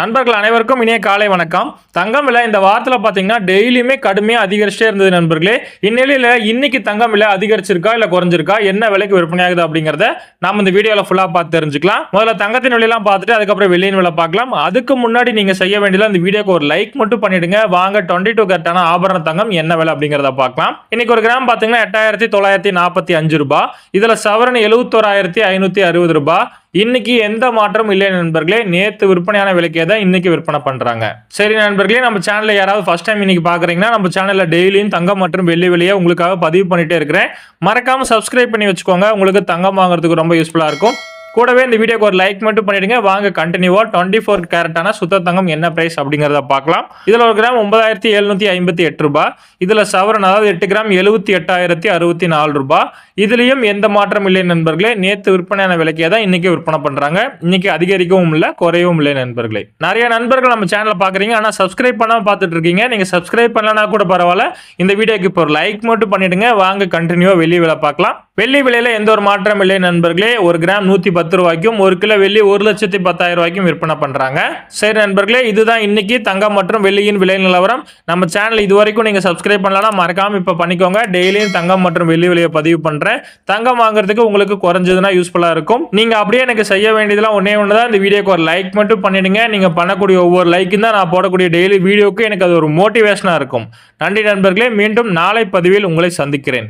நண்பர்கள் அனைவருக்கும் இனிய காலை வணக்கம். தங்கம் விலை இந்த வாரத்தில் பார்த்தீங்கன்னா டெய்லியுமே கடுமையாக அதிகரிச்சிட்டே இருந்தது நண்பர்களே. இந்நிலையில் இன்னைக்கு தங்கம் விலை அதிகரிச்சிருக்கா இல்லை குறைஞ்சிருக்கா? என்ன விலைக்கு விற்பனையாகுது அப்படிங்கிறத நம்ம இந்த வீடியோவில் ஃபுல்லாக பார்த்து தெரிஞ்சுக்கலாம். முதல்ல தங்கத்தின் விலையெல்லாம் பார்த்துட்டு அதுக்கப்புறம் வெளியின் விலை பார்க்கலாம். அதுக்கு முன்னாடி நீங்கள் செய்ய வேண்டியது அந்த வீடியோக்கு ஒரு லைக் மட்டும் பண்ணிடுங்க. வாங்க டுவெண்ட்டி டூ கரெக்டான ஆபரண தங்கம் என்ன விலை அப்படிங்கிறத பார்க்கலாம். இன்னைக்கு ஒரு கிராம் பார்த்தீங்கன்னா எட்டாயிரத்தி தொள்ளாயிரத்தி நாற்பத்தி அஞ்சு ரூபாய். இதில் சவரன் எழுபத்தோராயிரத்தி ஐநூற்றி அறுபது ரூபாய். இன்னைக்கு எந்த மாற்றமும் இல்லை நண்பர்களே. நேற்று விற்பனையான விலைக்கே தான் இன்னைக்கு விற்பனை பண்ணுறாங்க சரி நண்பர்களே நம்ம சேனலில் யாராவது ஃபஸ்ட் டைம் இன்னைக்கு பார்க்குறீங்கன்னா நம்ம சேனலில் டெய்லியும் தங்கம் மற்றும் வெள்ளி விலையை உங்களுக்காக பதிவு பண்ணிகிட்டே இருக்கிறேன். மறக்காமல் சப்ஸ்கிரைப் பண்ணி வச்சுக்கோங்க. உங்களுக்கு தங்கம் வாங்குறதுக்கு ரொம்ப யூஸ்ஃபுல்லாக இருக்கும். கூடவே இந்த வீடியோக்கு ஒரு லைக் மட்டும் பண்ணிடுங்க. வாங்க கண்டினியூவா டுவெண்ட்டி ஃபோர் கேரட்டான சுத்த தங்கம் என்ன பிரைஸ் அப்படிங்கிறத பார்க்கலாம். இதில் ஒரு கிராம் ஒன்பதாயிரத்தி எழுநூற்றி ஐம்பத்தி எட்டு ரூபாய் இதில் சவரன் அதாவது எட்டு கிராம் எழுபத்தி எட்டாயிரத்தி அறுபத்தி நாலு ரூபாய் இதுலேயும் எந்த மாற்றம் இல்லை நண்பர்களே. நேற்று விற்பனையான விலைக்கே தான் இன்றைக்கி விற்பனை பண்ணுறாங்க இன்றைக்கி அதிகரிக்கவும் இல்லை குறையவும் இல்லை நண்பர்களே. நிறைய நண்பர்கள் நம்ம சேனலை பார்க்குறீங்க. ஆனால் சப்ஸ்கிரைப் பண்ணாமல் பார்த்துட்டு இருக்கீங்க நீங்கள் சப்ஸ்கிரைப் பண்ணலனா கூட பரவாயில்ல. இந்த வீடியோக்கு இப்போ ஒரு லைக் மட்டும் பண்ணிவிடுங்க வாங்க கண்டினியூவாக வெளியே விலை பார்க்கலாம். வெள்ளி விலையில் எந்த ஒரு மாற்றம் இல்லை நண்பர்களே. ஒரு கிராம் நூற்றி பத்து ரூபாய்க்கும் ஒரு கிலோ வெள்ளி ஒரு லட்சத்தி பத்தாயிரம் ரூபாய்க்கும் விற்பனை பண்ணுறாங்க சரி நண்பர்களே இதுதான் இன்னைக்கு தங்கம் மற்றும் வெள்ளியின் விலை நிலவரம். நம்ம சேனல் இது வரைக்கும் நீங்கள் சப்ஸ்கிரைப் பண்ணலாம் மறக்காமல் இப்போ பண்ணிக்கோங்க. டெய்லியும் தங்கம் மற்றும் வெள்ளி விலையை பதிவு பண்ணுறேன் தங்கம் வாங்குறதுக்கு உங்களுக்கு குறைஞ்சதுன்னா யூஸ்ஃபுல்லாக இருக்கும். நீங்கள் அப்படியே எனக்கு செய்ய வேண்டியதெல்லாம் ஒன்னே ஒன்று தான் இந்த வீடியோக்கு ஒரு லைக் மட்டும் பண்ணிடுங்க. நீங்கள் பண்ணக்கூடிய ஒவ்வொரு லைக்கும் தான் நான் போடக்கூடிய டெய்லி வீடியோக்கு எனக்கு அது ஒரு மோட்டிவேஷனாக இருக்கும். நன்றி நண்பர்களே மீண்டும் நாளை பதிவில் உங்களை சந்திக்கிறேன்.